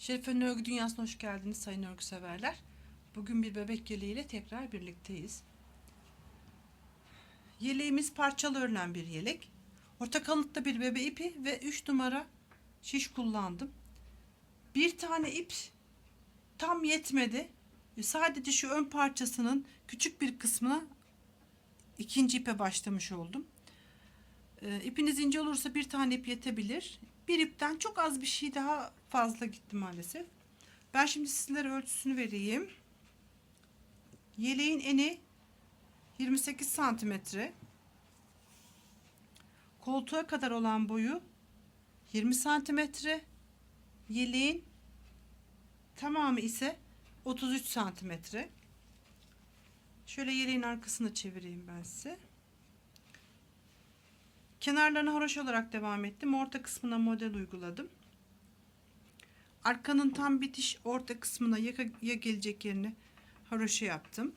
Şerife'nin örgü dünyasına hoş geldiniz sayın örgü severler. Bugün bir bebek yeleğiyle tekrar birlikteyiz. Yeleğimiz parçalı örülen bir yelek. Orta kalınlıkta bir bebe ipi ve 3 numara şiş kullandım. Bir tane ip tam yetmedi. Sadece şu ön parçasının küçük bir kısmına ikinci ipe başlamış oldum. E, ipiniz ince olursa bir tane ip yetebilir. Bir ipten çok az bir şey daha fazla gitti maalesef. Ben şimdi sizlere ölçüsünü vereyim. Yeleğin eni 28 santimetre. Koltuğa kadar olan boyu 20 santimetre. Yeleğin tamamı ise 33 santimetre. Şöyle yeleğin arkasını çevireyim ben size. Kenarlarına haroşa olarak devam ettim. Orta kısmına model uyguladım. Arkanın tam bitiş orta kısmına yaka, ya gelecek yerine haroşa yaptım.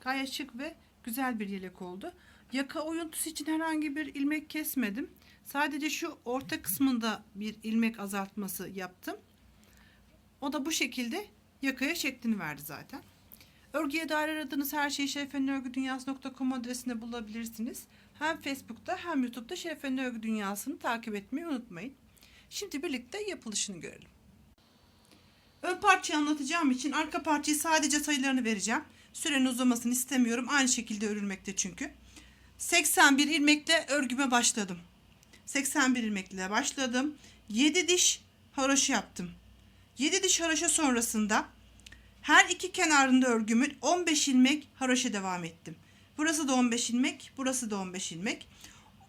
Gayet şık ve güzel bir yelek oldu. Yaka oyuntusu için herhangi bir ilmek kesmedim. Sadece şu orta kısmında bir ilmek azaltması yaptım. O da bu şekilde yakaya şeklini verdi zaten. Örgüye dair aradığınız her şeyi şerefenörgüdünyası.com adresinde bulabilirsiniz. Hem Facebook'ta hem YouTube'da Şerefenin Örgü Dünyası'nı takip etmeyi unutmayın. Şimdi birlikte yapılışını görelim. Ön parçayı anlatacağım için arka parçayı sadece sayılarını vereceğim. Sürenin uzamasını istemiyorum. Aynı şekilde örülmekte çünkü. 81 ilmekle örgüme başladım. 81 ilmekle başladım. 7 diş haroşa yaptım. 7 diş haroşa sonrasında her iki kenarında örgümün 15 ilmek haroşa devam ettim. Burası da 15 ilmek, burası da 15 ilmek.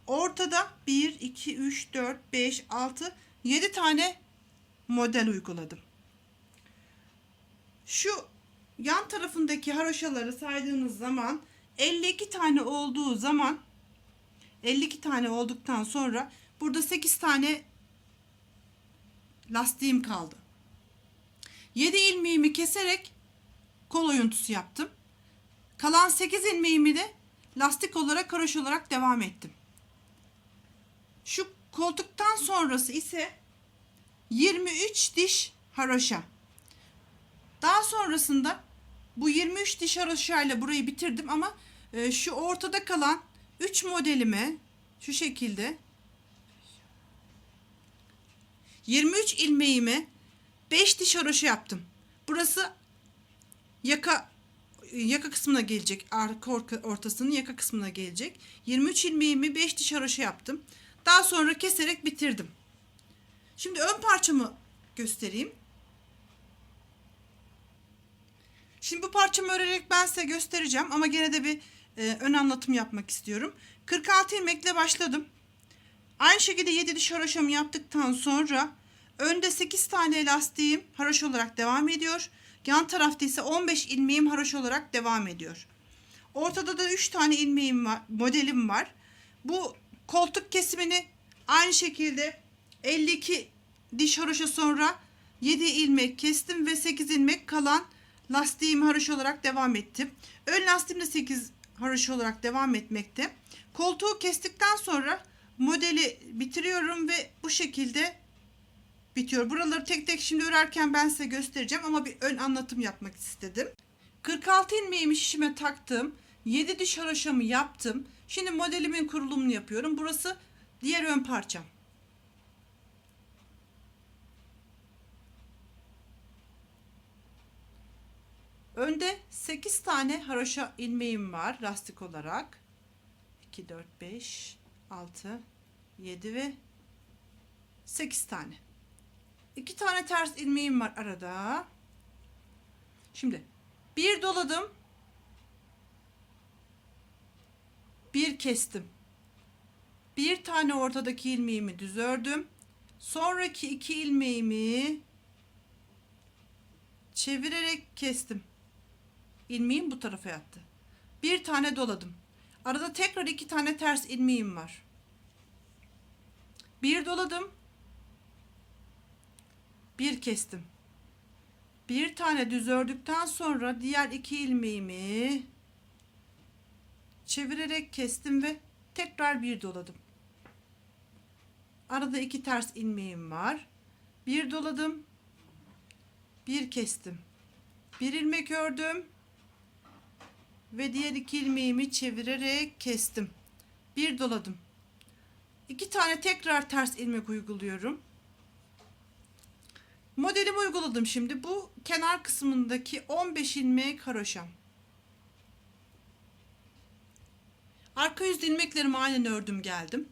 Ortada 1, 2, 3, 4, 5, 6, 7 tane model uyguladım. Şu yan tarafındaki haroşaları saydığınız zaman 52 tane olduğu zaman 52 tane olduktan sonra burada 8 tane lastiğim kaldı. 7 ilmeğimi keserek kol oyuntusu yaptım. Kalan 8 ilmeğimi de lastik olarak haroş olarak devam ettim. Şu koltuktan sonrası ise 23 diş haroşa. Daha sonrasında bu 23 diş haroşa ile burayı bitirdim ama e, şu ortada kalan 3 modelime şu şekilde 23 ilmeğimi 5 diş haroşa yaptım. Burası yaka yaka kısmına gelecek. Arka ortasının yaka kısmına gelecek. 23 ilmeğimi 5 diş haroşa yaptım. Daha sonra keserek bitirdim. Şimdi ön parçamı göstereyim. Şimdi bu parçamı örerek ben size göstereceğim ama gene de bir e, ön anlatım yapmak istiyorum. 46 ilmekle başladım. Aynı şekilde 7 diş haroşamı yaptıktan sonra önde 8 tane lastiğim haroş olarak devam ediyor. Yan tarafta ise 15 ilmeğim haroş olarak devam ediyor. Ortada da 3 tane ilmeğim var, modelim var. Bu koltuk kesimini aynı şekilde 52 diş haroşa sonra 7 ilmek kestim ve 8 ilmek kalan lastiğim haroş olarak devam ettim. Ön lastiğim de 8 haroş olarak devam etmekte. Koltuğu kestikten sonra modeli bitiriyorum ve bu şekilde bitiyor. Buraları tek tek şimdi örerken ben size göstereceğim ama bir ön anlatım yapmak istedim. 46 ilmeğimi şişime taktım. 7 diş haroşamı yaptım. Şimdi modelimin kurulumunu yapıyorum. Burası diğer ön parçam. Önde 8 tane haroşa ilmeğim var lastik olarak. 2, 4, 5, 6, 7 ve 8 tane. 2 tane ters ilmeğim var arada. Şimdi bir doladım. Bir kestim. Bir tane ortadaki ilmeğimi düz ördüm. Sonraki iki ilmeğimi çevirerek kestim. İlmeğim bu tarafa yattı. Bir tane doladım. Arada tekrar iki tane ters ilmeğim var. Bir doladım. Bir kestim. Bir tane düz ördükten sonra diğer iki ilmeğimi çevirerek kestim ve tekrar bir doladım. Arada iki ters ilmeğim var. Bir doladım. Bir kestim. Bir ilmek ördüm. Ve diğer iki ilmeğimi çevirerek kestim. Bir doladım. İki tane tekrar ters ilmek uyguluyorum. Modelimi uyguladım şimdi. Bu kenar kısmındaki 15 ilmeği haroşam. Arka yüz ilmeklerimi aynen ördüm geldim.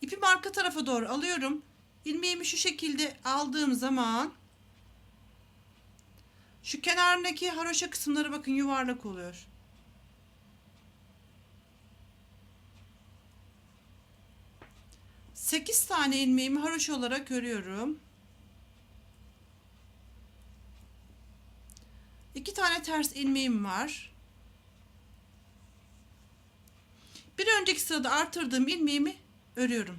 İpimi arka tarafa doğru alıyorum. İlmeğimi şu şekilde aldığım zaman şu kenarındaki haroşa kısımları bakın yuvarlak oluyor. Sekiz tane ilmeğimi haroşa olarak örüyorum. İki tane ters ilmeğim var. Bir önceki sırada artırdığım ilmeğimi örüyorum.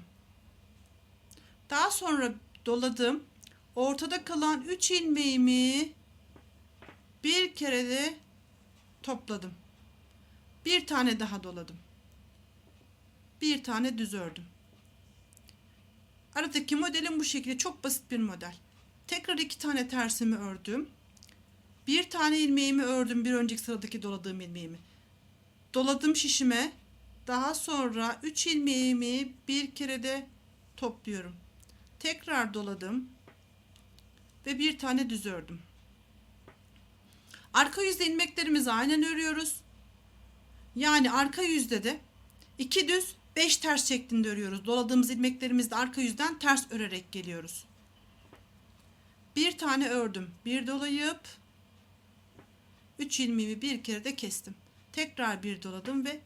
Daha sonra doladım. Ortada kalan 3 ilmeğimi bir kere de topladım. Bir tane daha doladım. Bir tane düz ördüm. Aradaki modelim bu şekilde çok basit bir model. Tekrar iki tane tersimi ördüm. Bir tane ilmeğimi ördüm bir önceki sıradaki doladığım ilmeğimi. Doladım şişime. Daha sonra 3 ilmeğimi bir kere de topluyorum. Tekrar doladım. Ve bir tane düz ördüm. Arka yüzde ilmeklerimizi aynen örüyoruz. Yani arka yüzde de 2 düz 5 ters şeklinde örüyoruz. Doladığımız ilmeklerimizi de arka yüzden ters örerek geliyoruz. Bir tane ördüm. Bir dolayıp 3 ilmeğimi bir kere de kestim. Tekrar bir doladım ve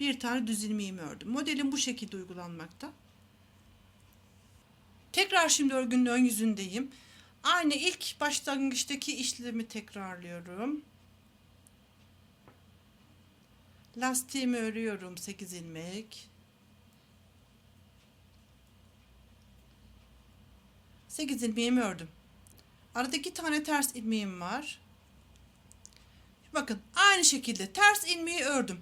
bir tane düz ilmeğimi ördüm. Modelim bu şekilde uygulanmakta. Tekrar şimdi örgünün ön yüzündeyim. Aynı ilk başlangıçtaki işlemi tekrarlıyorum. Lastiğimi örüyorum 8 ilmek. 8 ilmeğimi ördüm. Arada iki tane ters ilmeğim var. Bakın aynı şekilde ters ilmeği ördüm.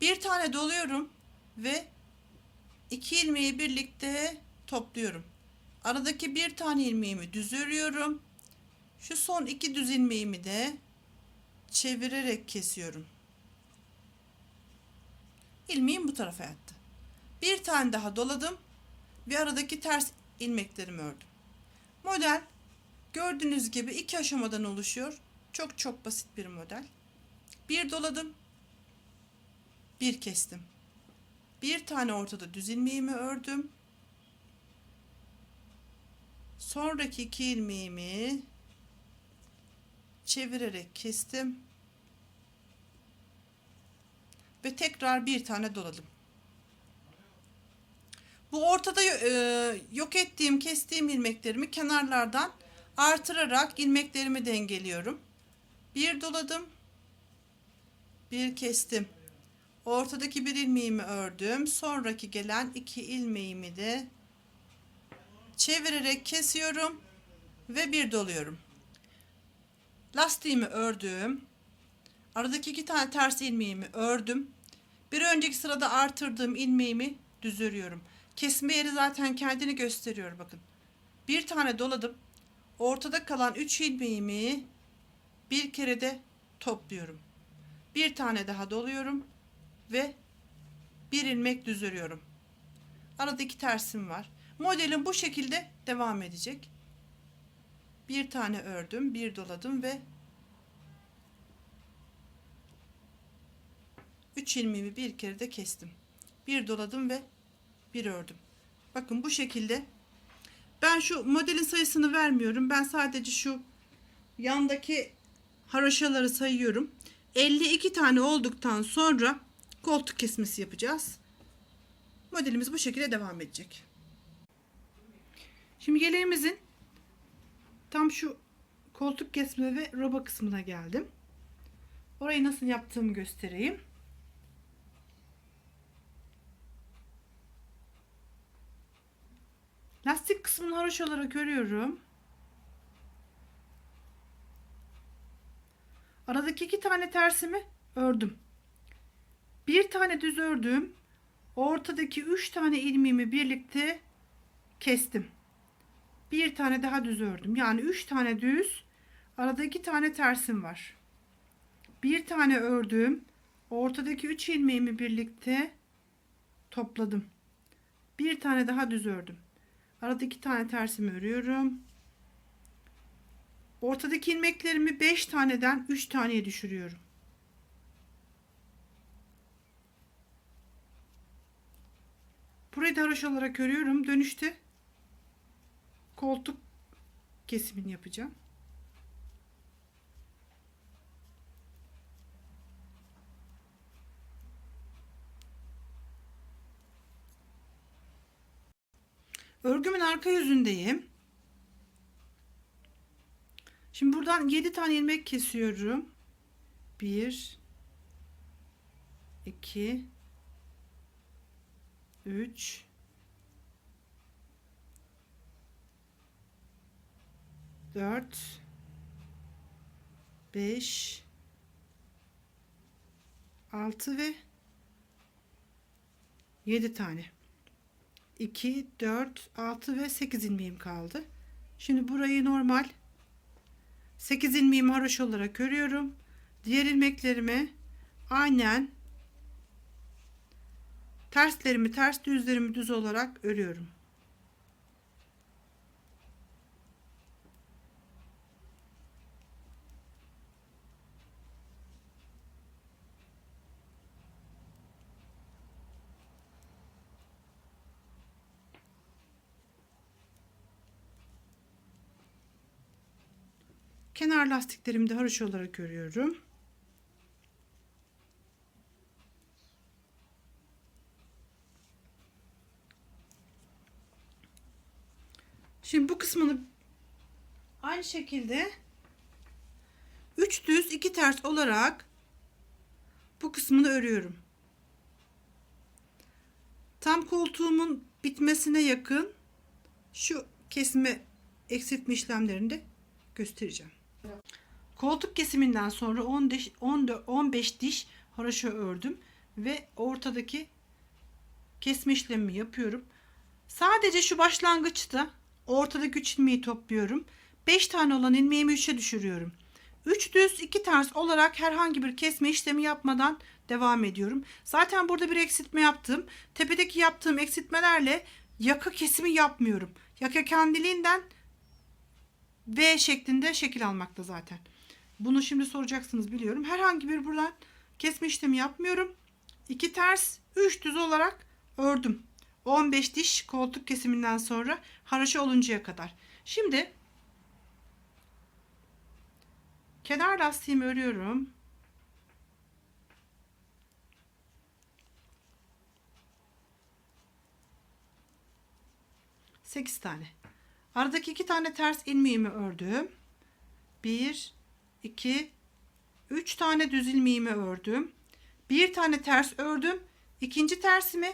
Bir tane doluyorum ve iki ilmeği birlikte topluyorum. Aradaki bir tane ilmeğimi düz örüyorum. Şu son iki düz ilmeğimi de çevirerek kesiyorum. İlmeğim bu tarafa yattı. Bir tane daha doladım ve aradaki ters ilmeklerimi ördüm. Model gördüğünüz gibi iki aşamadan oluşuyor. Çok çok basit bir model. Bir doladım. Bir kestim. Bir tane ortada düz ilmeğimi ördüm. Sonraki iki ilmeğimi çevirerek kestim. Ve tekrar bir tane doladım. Bu ortada e, yok ettiğim, kestiğim ilmeklerimi kenarlardan artırarak ilmeklerimi dengeliyorum. Bir doladım. Bir kestim. Ortadaki bir ilmeğimi ördüm. Sonraki gelen iki ilmeğimi de çevirerek kesiyorum ve bir doluyorum. Lastiğimi ördüm. Aradaki iki tane ters ilmeğimi ördüm. Bir önceki sırada artırdığım ilmeğimi düz örüyorum. Kesme yeri zaten kendini gösteriyor bakın. Bir tane doladım. Ortada kalan üç ilmeğimi bir kere de topluyorum. Bir tane daha doluyorum ve bir ilmek düz örüyorum. Arada iki tersim var. Modelim bu şekilde devam edecek. Bir tane ördüm, bir doladım ve üç ilmeğimi bir kere de kestim. Bir doladım ve bir ördüm. Bakın bu şekilde. Ben şu modelin sayısını vermiyorum. Ben sadece şu yandaki haroşaları sayıyorum. 52 tane olduktan sonra koltuk kesmesi yapacağız. Modelimiz bu şekilde devam edecek. Şimdi yeleğimizin tam şu koltuk kesme ve roba kısmına geldim. Orayı nasıl yaptığımı göstereyim. Lastik kısmını haroş olarak örüyorum. Aradaki iki tane tersimi ördüm. Bir tane düz ördüm. Ortadaki üç tane ilmeğimi birlikte kestim. Bir tane daha düz ördüm. Yani üç tane düz, arada iki tane tersim var. Bir tane ördüm. Ortadaki üç ilmeğimi birlikte topladım. Bir tane daha düz ördüm. Arada iki tane tersimi örüyorum. Ortadaki ilmeklerimi 5 taneden 3 taneye düşürüyorum. Burayı da haroşa olarak örüyorum. Dönüşte koltuk kesimini yapacağım. Örgümün arka yüzündeyim. Şimdi buradan 7 tane ilmek kesiyorum. 1 2 3 4 5 6 ve 7 tane. 2 4 6 ve 8 ilmeğim kaldı. Şimdi burayı normal 8 ilmeğimi haroşa olarak örüyorum. Diğer ilmeklerimi aynen terslerimi ters düzlerimi düz olarak örüyorum. Kenar lastiklerimi de haroşa olarak örüyorum. Şimdi bu kısmını aynı şekilde 3 düz 2 ters olarak bu kısmını örüyorum. Tam koltuğumun bitmesine yakın şu kesme eksiltme işlemlerinde göstereceğim. Koltuk kesiminden sonra 10 diş, 14, 15 diş haroşa ördüm ve ortadaki kesme işlemi yapıyorum. Sadece şu başlangıçta ortadaki 3 ilmeği topluyorum. 5 tane olan ilmeğimi 3'e düşürüyorum. 3 düz 2 ters olarak herhangi bir kesme işlemi yapmadan devam ediyorum. Zaten burada bir eksiltme yaptım. Tepedeki yaptığım eksiltmelerle yaka kesimi yapmıyorum. Yaka kendiliğinden V şeklinde şekil almakta zaten. Bunu şimdi soracaksınız biliyorum. Herhangi bir buradan kesme işlemi yapmıyorum. 2 ters 3 düz olarak ördüm. 15 diş koltuk kesiminden sonra haraşa oluncaya kadar. Şimdi kenar lastiğimi örüyorum. Sekiz tane. Aradaki iki tane ters ilmeğimi ördüm. Bir, iki, üç tane düz ilmeğimi ördüm. Bir tane ters ördüm. İkinci tersimi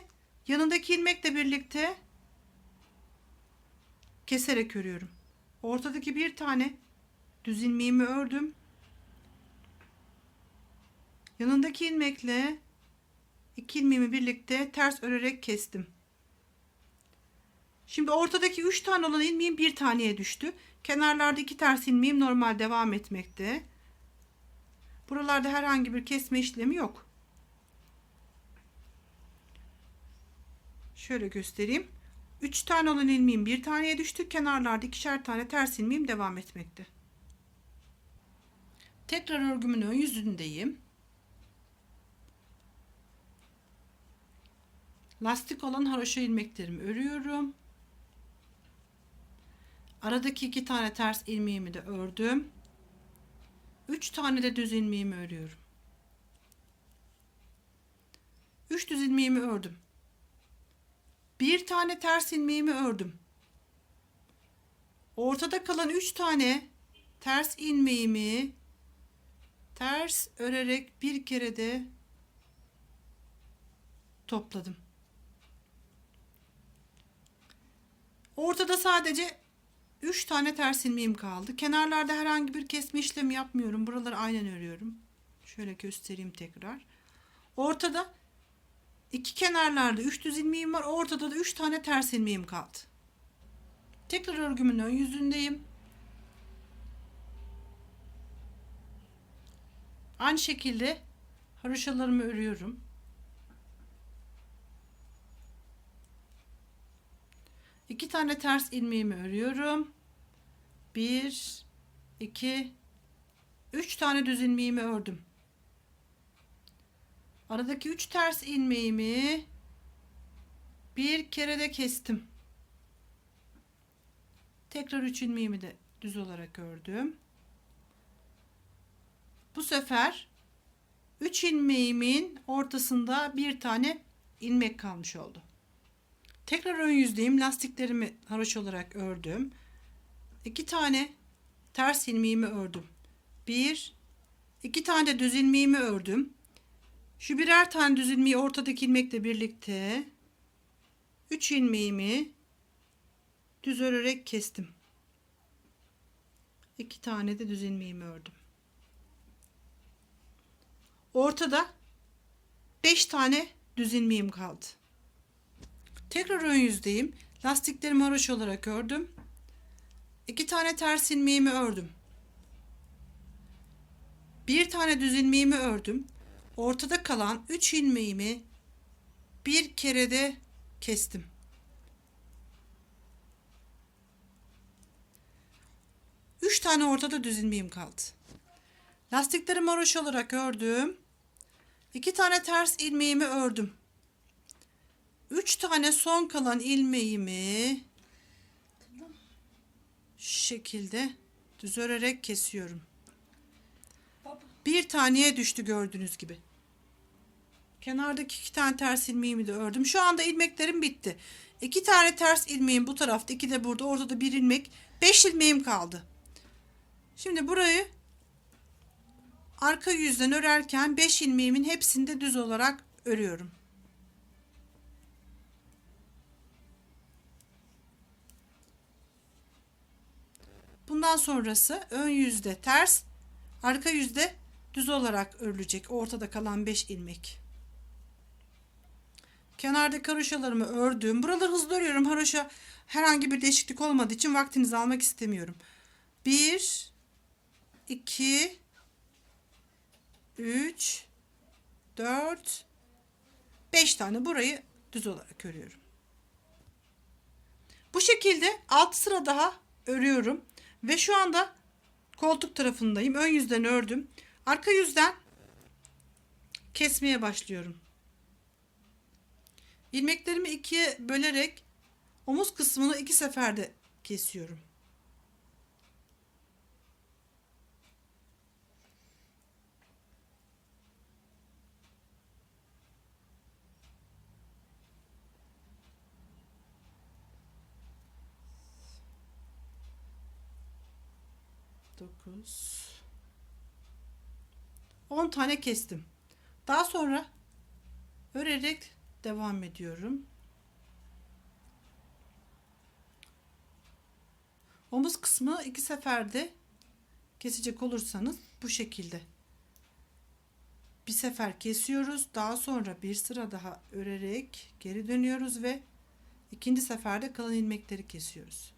yanındaki ilmekle birlikte keserek örüyorum. Ortadaki bir tane düz ilmeğimi ördüm. Yanındaki ilmekle iki ilmeğimi birlikte ters örerek kestim. Şimdi ortadaki 3 tane olan ilmeğim bir taneye düştü. Kenarlarda iki ters ilmeğim normal devam etmekte. Buralarda herhangi bir kesme işlemi yok. Şöyle göstereyim. 3 tane olan ilmeğim bir taneye düştü. Kenarlarda ikişer tane ters ilmeğim devam etmekte. Tekrar örgümün ön yüzündeyim. Lastik olan haroşa ilmeklerimi örüyorum. Aradaki iki tane ters ilmeğimi de ördüm. Üç tane de düz ilmeğimi örüyorum. Üç düz ilmeğimi ördüm. Bir tane ters ilmeğimi ördüm. Ortada kalan üç tane ters ilmeğimi ters örerek bir kere de topladım. Ortada sadece 3 tane ters ilmeğim kaldı. Kenarlarda herhangi bir kesme işlemi yapmıyorum. Buraları aynen örüyorum. Şöyle göstereyim tekrar. Ortada iki kenarlarda 3 düz ilmeğim var. Ortada da 3 tane ters ilmeğim kaldı. Tekrar örgümün ön yüzündeyim. Aynı şekilde haroşalarımı örüyorum. İki tane ters ilmeğimi örüyorum. Bir, iki, üç tane düz ilmeğimi ördüm. Aradaki üç ters ilmeğimi bir kere de kestim. Tekrar üç ilmeğimi de düz olarak ördüm. Bu sefer 3 ilmeğimin ortasında bir tane ilmek kalmış oldu. Tekrar ön yüzdeyim. Lastiklerimi haroş olarak ördüm. 2 tane ters ilmeğimi ördüm. 1 2 tane de düz ilmeğimi ördüm. Şu birer tane düz ilmeği ortadaki ilmekle birlikte 3 ilmeğimi düz örerek kestim. 2 tane de düz ilmeğimi ördüm. Ortada 5 tane düz ilmeğim kaldı. Tekrar ön yüzdeyim. Lastiklerimi haroş olarak ördüm. 2 tane ters ilmeğimi ördüm. Bir tane düz ilmeğimi ördüm. Ortada kalan 3 ilmeğimi bir kere de kestim. Üç tane ortada düz ilmeğim kaldı. Lastiklerimi haroş olarak ördüm. İki tane ters ilmeğimi ördüm. Üç tane son kalan ilmeğimi şu şekilde düz örerek kesiyorum. Bir taneye düştü gördüğünüz gibi. Kenardaki iki tane ters ilmeğimi de ördüm. Şu anda ilmeklerim bitti. İki tane ters ilmeğim bu tarafta, iki de burada. Ortada bir ilmek. Beş ilmeğim kaldı. Şimdi burayı arka yüzden örerken 5 ilmeğimin hepsini de düz olarak örüyorum. Bundan sonrası ön yüzde ters, arka yüzde düz olarak örülecek. Ortada kalan 5 ilmek. Kenardaki haroşalarımı ördüm. Buraları hızlı örüyorum. Haroşa herhangi bir değişiklik olmadığı için vaktinizi almak istemiyorum. 1 2 3 4 5 tane burayı düz olarak örüyorum. Bu şekilde 6 sıra daha örüyorum ve şu anda koltuk tarafındayım. Ön yüzden ördüm. Arka yüzden kesmeye başlıyorum. İlmeklerimi ikiye bölerek omuz kısmını iki seferde kesiyorum. Dokuz. On tane kestim. Daha sonra örerek devam ediyorum. Omuz kısmı iki seferde kesecek olursanız bu şekilde. Bir sefer kesiyoruz. Daha sonra bir sıra daha örerek geri dönüyoruz ve ikinci seferde kalan ilmekleri kesiyoruz.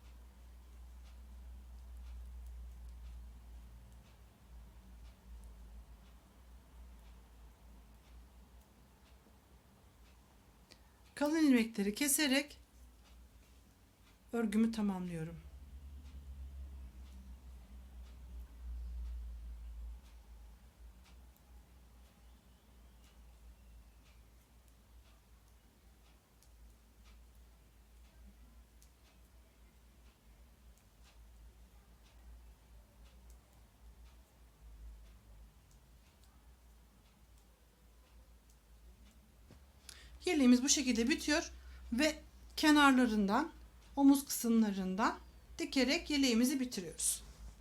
Kalın ilmekleri keserek örgümü tamamlıyorum. Yeleğimiz bu şekilde bitiyor ve kenarlarından omuz kısımlarından dikerek yeleğimizi bitiriyoruz.